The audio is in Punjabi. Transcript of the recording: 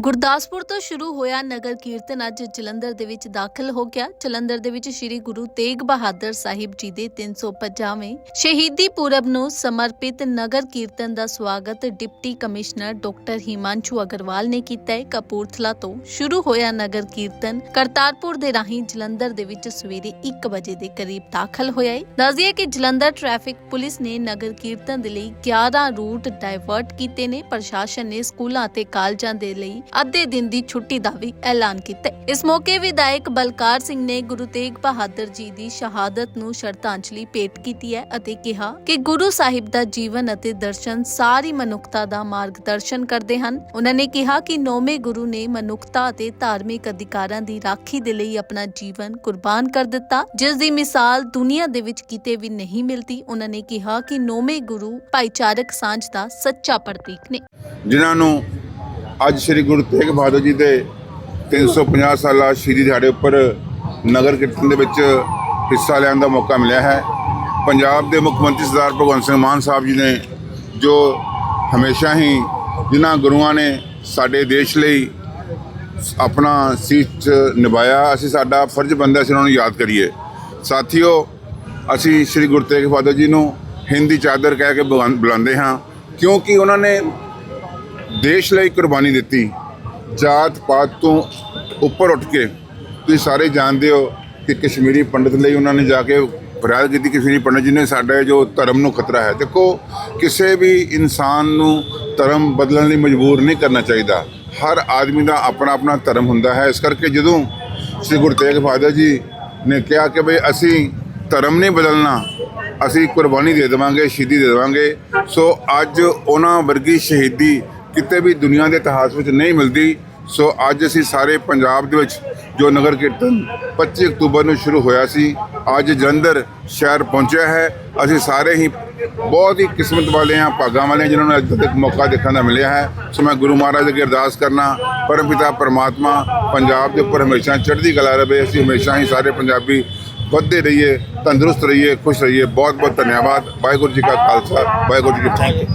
ਗੁਰਦਾਸਪੁਰ ਤੋਂ ਸ਼ੁਰੂ ਹੋਇਆ ਨਗਰ ਕੀਰਤਨ ਅੱਜ ਜਲੰਧਰ ਦੇ ਵਿੱਚ ਦਾਖਲ ਹੋ ਗਿਆ। ਜਲੰਧਰ ਦੇ ਵਿੱਚ ਸ੍ਰੀ ਗੁਰੂ ਤੇਗ ਬਹਾਦਰ ਸਾਹਿਬ ਜੀ ਦੇ 350ਵੇਂ ਸ਼ਹੀਦੀ ਪੁਰਬ ਨੂੰ ਸਮਰਪਿਤ ਨਗਰ ਕੀਰਤਨ ਦਾ ਸਵਾਗਤ deputy commissioner doctor Himanshu Agarwal ਨੇ ਕੀਤਾ ਹੈ। ਕਪੂਰਥਲਾ ਤੋਂ ਸ਼ੁਰੂ ਹੋਇਆ ਨਗਰ ਕੀਰਤਨ ਕਰਤਾਰਪੁਰ ਦੇ ਰਾਹੀਂ ਜਲੰਧਰ ਦੇ ਵਿੱਚ ਸਵੇਰੇ 1 ਵਜੇ ਦੇ ਕਰੀਬ ਦਾਖਲ ਹੋਇਆ ਹੈ। ਦੱਸਦੀਏ ਕਿ ਜਲੰਧਰ ਟ੍ਰੈਫਿਕ ਪੁਲਿਸ ਨੇ ਨਗਰ ਕੀਰਤਨ ਦੇ ਲਈ 11 ਰੂਟ ਡਾਇਵਰਟ ਕੀਤੇ ਨੇ। ਪ੍ਰਸ਼ਾਸਨ ਨੇ ਸਕੂਲਾਂ ਅਤੇ ਕਾਲਜਾਂ ਦੇ ਲਈ ਅੱਧੇ ਦਿਨ ਦੀ ਛੁੱਟੀ ਦਾ ਵੀ ਐਲਾਨ ਕੀਤਾ ਇਸ ਮੌਕੇ ਵਿਧਾਇਕ ਬਲਕਾਰ ਸਿੰਘ ਨੇ ਗੁਰੂ ਤੇਗ ਬਹਾਦਰ ਜੀ ਦੀ ਸ਼ਹਾਦਤ ਨੂੰ ਸ਼ਰਧਾਂਜਲੀ ਭੇਟ ਕੀਤੀ ਹੈ ਅਤੇ ਕਿਹਾ ਕਿ ਗੁਰੂ ਸਾਹਿਬ ਦਾ ਜੀਵਨ ਅਤੇ ਦਰਸ਼ਨ ਸਾਰੀ ਮਨੁੱਖਤਾ ਦਾ ਮਾਰਗਦਰਸ਼ਨ ਕਰਦੇ ਹਨ। ਉਹਨਾਂ ਨੇ ਕਿਹਾ ਕਿ ਨੌਵੇਂ ਗੁਰੂ ਨੇ ਮਨੁੱਖਤਾ ਅਤੇ ਧਾਰਮਿਕ ਅਧਿਕਾਰਾਂ ਦੀ ਰਾਖੀ ਦੇ ਲਈ ਆਪਣਾ ਜੀਵਨ ਕੁਰਬਾਨ ਕਰ ਦਿੱਤਾ। ਜਿਸ ਦੀ ਮਿਸਾਲ ਦੁਨੀਆ ਦੇ ਵਿੱਚ ਕਿਤੇ ਵੀ ਨਹੀਂ ਮਿਲਦੀ, ਉਹਨਾਂ ਨੇ ਕਿਹਾ ਕਿ ਨੌਵੇਂ ਗੁਰੂ ਭਾਈਚਾਰਕ ਸਾਂਝ ਦਾ ਸੱਚਾ ਪ੍ਰਤੀਕ ਨੇ। ਜਿਨ੍ਹਾਂ ਨੂੰ ਅੱਜ ਸ੍ਰੀ ਗੁਰੂ ਤੇਗ ਬਹਾਦਰ ਜੀ ਦੇ 350 ਸਾਲਾ ਸ਼ਹੀਦੀ ਦਿਹਾੜੇ ਉੱਪਰ ਨਗਰ ਕੀਰਤਨ ਦੇ ਵਿੱਚ ਹਿੱਸਾ ਲੈਣ ਦਾ ਮੌਕਾ ਮਿਲਿਆ ਹੈ। ਪੰਜਾਬ ਦੇ ਮੁੱਖ ਮੰਤਰੀ ਸਰਦਾਰ ਭਗਵੰਤ ਸਿੰਘ ਮਾਨ ਸਾਹਿਬ ਜੀ ਨੇ ਜੋ ਹਮੇਸ਼ਾ ਹੀ ਜਿਨ੍ਹਾਂ ਗੁਰੂਆਂ ਨੇ ਸਾਡੇ ਦੇਸ਼ ਲਈ ਆਪਣਾ ਸੀਸ ਨਿਭਾਇਆ, ਅਸੀਂ ਸਾਡਾ ਫਰਜ਼ ਬਣਦਾ ਸੀ ਉਹਨਾਂ ਨੂੰ ਯਾਦ ਕਰੀਏ। ਸਾਥੀਓ, ਅਸੀਂ ਸ੍ਰੀ ਗੁਰੂ ਤੇਗ ਬਹਾਦਰ ਜੀ ਨੂੰ ਹਿੰਦੀ ਚਾਦਰ ਕਹਿ ਕੇ ਬੁਲਾ- ਬੁਲਾਉਂਦੇ ਹਾਂ, ਕਿਉਂਕਿ ਉਹਨਾਂ ਨੇ ਦੇਸ਼ ਲਈ ਕੁਰਬਾਨੀ ਦਿੱਤੀ। ਜਾਤ ਪਾਤ ਤੋਂ ਉੱਪਰ ਉੱਠ ਕੇ ਤੁਸੀਂ ਸਾਰੇ ਜਾਣਦੇ ਹੋ ਕਿ ਕਸ਼ਮੀਰੀ ਪੰਡਤ ਲਈ ਉਹਨਾਂ ਨੇ ਜਾ ਕੇ ਫਰਿਆਦ ਕੀਤੀ। ਕਸ਼ਮੀਰੀ ਪੰਡਤ ਜੀ ਨੇ ਸਾਡੇ ਜੋ ਧਰਮ ਨੂੰ ਖਤਰਾ ਹੈ। ਦੇਖੋ, ਕਿਸੇ ਵੀ ਇਨਸਾਨ ਨੂੰ ਧਰਮ ਬਦਲਣ ਲਈ ਮਜਬੂਰ ਨਹੀਂ ਕਰਨਾ ਚਾਹੀਦਾ। ਹਰ ਆਦਮੀ ਦਾ ਆਪਣਾ ਆਪਣਾ ਧਰਮ ਹੁੰਦਾ ਹੈ। ਇਸ ਕਰਕੇ ਜਦੋਂ ਸ੍ਰੀ ਗੁਰੂ ਤੇਗ ਬਹਾਦਰ ਜੀ ਨੇ ਕਿਹਾ ਕਿ ਭਈ ਅਸੀਂ ਧਰਮ ਨਹੀਂ ਬਦਲਣਾ, ਅਸੀਂ ਕੁਰਬਾਨੀ ਦੇ ਦੇਵਾਂਗੇ, ਸ਼ਹੀਦੀ ਦੇ ਦੇਵਾਂਗੇ, ਸੋ ਅੱਜ ਉਹਨਾਂ ਵਰਗੀ ਸ਼ਹੀਦੀ ਕਿਤੇ ਵੀ ਦੁਨੀਆ ਦੇ ਇਤਿਹਾਸ ਵਿੱਚ ਨਹੀਂ ਮਿਲਦੀ, ਸੋ ਅੱਜ ਅਸੀਂ ਸਾਰੇ ਪੰਜਾਬ ਦੇ ਵਿੱਚ ਜੋ ਨਗਰ ਕੀਰਤਨ 25 ਅਕਤੂਬਰ ਨੂੰ ਸ਼ੁਰੂ ਹੋਇਆ ਸੀ, ਅੱਜ ਜਲੰਧਰ ਸ਼ਹਿਰ ਪਹੁੰਚਿਆ ਹੈ। ਅਸੀਂ ਸਾਰੇ ਹੀ ਬਹੁਤ ਹੀ ਕਿਸਮਤ ਵਾਲੇ ਹਾਂ, ਭਾਗਾਂ ਵਾਲੇ ਜਿਨ੍ਹਾਂ ਨੂੰ ਅੱਜ ਤੱਕ ਮੌਕਾ ਦੇਖਣ ਦਾ ਮਿਲਿਆ ਹੈ। ਸੋ ਮੈਂ ਗੁਰੂ ਮਹਾਰਾਜ ਅੱਗੇ ਅਰਦਾਸ ਕਰਨਾ ਪਰਮ ਪਿਤਾ ਪਰਮਾਤਮਾ ਪੰਜਾਬ ਦੇ ਉੱਪਰ ਹਮੇਸ਼ਾ ਚੜ੍ਹਦੀ ਕਲਾ ਰਹੇ ਅਸੀਂ ਹਮੇਸ਼ਾ ਹੀ ਸਾਰੇ ਪੰਜਾਬੀ ਵੱਧਦੇ ਰਹੀਏ, ਤੰਦਰੁਸਤ ਰਹੀਏ, ਖੁਸ਼ ਰਹੀਏ। ਬਹੁਤ ਬਹੁਤ ਧੰਨਵਾਦ। ਵਾਹਿਗੁਰੂ ਜੀ ਕਾ ਖਾਲਸਾ, ਵਾਹਿਗੁਰੂ ਜੀ ਕੀ ਫਤਿਹ।